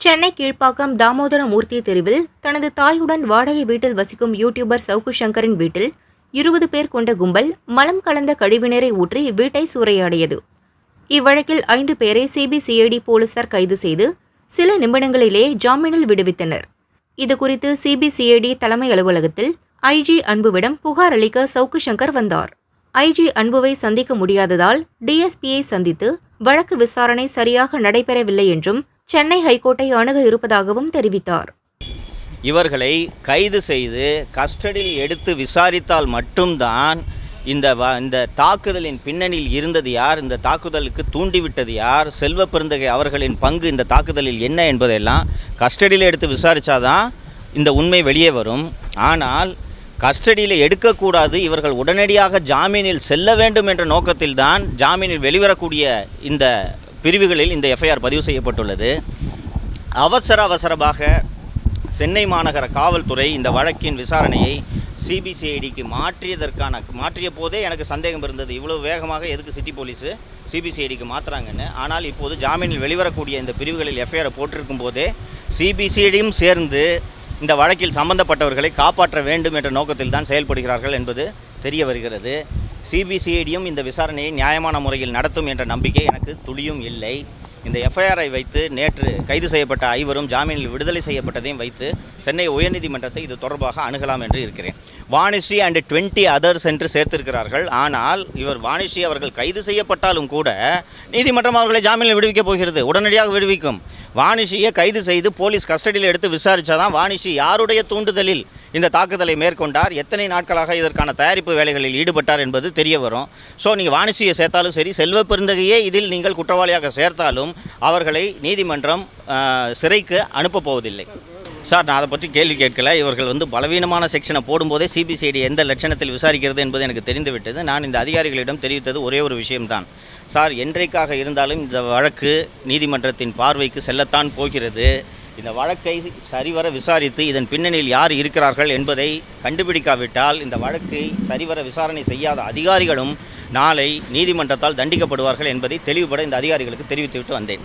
சென்னை கீழ்ப்பாக்கம் தாமோதரமூர்த்தி தெருவில் தனது தாயுடன் வாடகை வீட்டில் வசிக்கும் யூடியூபர் சவுக்கு சங்கரின் வீட்டில் இருபது பேர் கொண்ட கும்பல் மலம் கலந்த கழிவுநீரை ஊற்றி வீட்டை சூறையாடியது. இவ்வழக்கில் ஐந்து பேரை சிபிசிஐடி போலீசார் கைது செய்து சில நிமிடங்களிலே ஜாமீனில் விடுவித்தனர். இதுகுறித்து சிபிசிஐடி தலைமை அலுவலகத்தில் ஐஜி அன்புவிடம் புகார் அளிக்க சவுக்கு சங்கர் வந்தார். ஐஜி அன்புவை சந்திக்க முடியாததால் டிஎஸ்பியை சந்தித்து வழக்கு விசாரணை சரியாக நடைபெறவில்லை என்றும் சென்னை ஹைகோர்ட்டை அணுக இருப்பதாகவும் தெரிவித்தார். இவர்களை கைது செய்து கஸ்டடியில் எடுத்து விசாரித்தால் மட்டும்தான் இந்த வ இந்த தாக்குதலின் பின்னணியில் இருந்தது யார் இந்த தாக்குதலுக்கு தூண்டிவிட்டது யார் செல்வ பெருந்தகை அவர்களின் பங்கு இந்த தாக்குதலில் என்ன என்பதெல்லாம் கஸ்டடியில் எடுத்து விசாரித்தாதான் இந்த உண்மை வெளியே வரும். ஆனால் கஸ்டடியில் எடுக்கக்கூடாது இவர்கள் உடனடியாக ஜாமீனில் செல்ல வேண்டும் என்ற நோக்கத்தில்தான் ஜாமீனில் வெளிவரக்கூடிய இந்த பிரிவுகளில் இந்த எஃப்ஐஆர் பதிவு செய்யப்பட்டுள்ளது. அவசர அவசரமாக சென்னை மாநகர காவல்துறை இந்த வழக்கின் விசாரணையை சிபிசிஐடிக்கு மாற்றியதற்கான மாற்றிய போதே எனக்கு சந்தேகம் இருந்தது. இவ்வளோ வேகமாக எதுக்கு சிட்டி போலீஸு சிபிசிஐடிக்கு மாற்றுறாங்கன்னு ஆனால் இப்போது ஜாமீனில் வெளிவரக்கூடிய இந்த பிரிவுகளில் எஃப்ஐஆரை போட்டிருக்கும் போதே சிபிசிஐடியும் சேர்ந்து இந்த வழக்கில் சம்பந்தப்பட்டவர்களை காப்பாற்ற வேண்டும் என்ற நோக்கத்தில் தான் செயல்படுகிறார்கள் என்பது தெரிய வருகிறது. சிபிசிஐடியும் இந்த விசாரணையை நியாயமான முறையில் நடத்தும் என்ற நம்பிக்கை எனக்கு துளியும் இல்லை. இந்த எஃப்ஐஆரை வைத்து நேற்று கைது செய்யப்பட்ட ஐவரும் ஜாமீனில் விடுதலை செய்யப்பட்டதையும் வைத்து சென்னை உயர்நீதிமன்றத்தை இது தொடர்பாக அணுகலாம் என்று இருக்கிறேன். வாணிஷி அண்ட் டுவெண்ட்டி அதர்ஸ் என்று சேர்த்திருக்கிறார்கள். ஆனால் இவர் வாணிஷி அவர்கள் கைது செய்யப்பட்டாலும் கூட நீதிமன்றம் அவர்களை ஜாமீனில் விடுவிக்கப் போகிறது. உடனடியாக விடுவிக்கும். வாணிஷியை கைது செய்து போலீஸ் கஸ்டடியில் எடுத்து விசாரித்தாதான் வாணிஷி யாருடைய தூண்டுதலில் இந்த தாக்குதலை மேற்கொண்டார். எத்தனை நாட்களாக இதற்கான தயாரிப்பு வேலைகளில் ஈடுபட்டார் என்பது தெரிய வரும். ஸோ நீங்கள் வாணிசியை சேர்த்தாலும் சரி செல்வ பெருந்தகையே இதில் நீங்கள் குற்றவாளியாக சேர்த்தாலும் அவர்களை நீதிமன்றம் சிறைக்கு அனுப்பப் போவதில்லை. சார் நான் அதை பற்றி கேள்வி கேட்கல. இவர்கள் வந்து பலவீனமான செக்ஷனை போடும்போதே சிபிசிஐடி எந்த லட்சணத்தில் விசாரிக்கிறது என்பது எனக்கு தெரிந்துவிட்டது. நான் இந்த அதிகாரிகளிடம் தெரிவித்தது ஒரே ஒரு விஷயம்தான். சார் என்றைக்காக இருந்தாலும் இந்த வழக்கு நீதிமன்றத்தின் பார்வைக்கு செல்லத்தான் போகிறது. இந்த வழக்கை சரிவர விசாரித்து இதன் பின்னணியில் யார் இருக்கிறார்கள் என்பதை கண்டுபிடிக்காவிட்டால் இந்த வழக்கை சரிவர விசாரணை செய்யாத அதிகாரிகளும் நாளை நீதிமன்றத்தால் தண்டிக்கப்படுவார்கள் என்பதை தெளிவுபட இந்த அதிகாரிகளுக்கு தெரிவித்துவிட்டு வந்தேன்.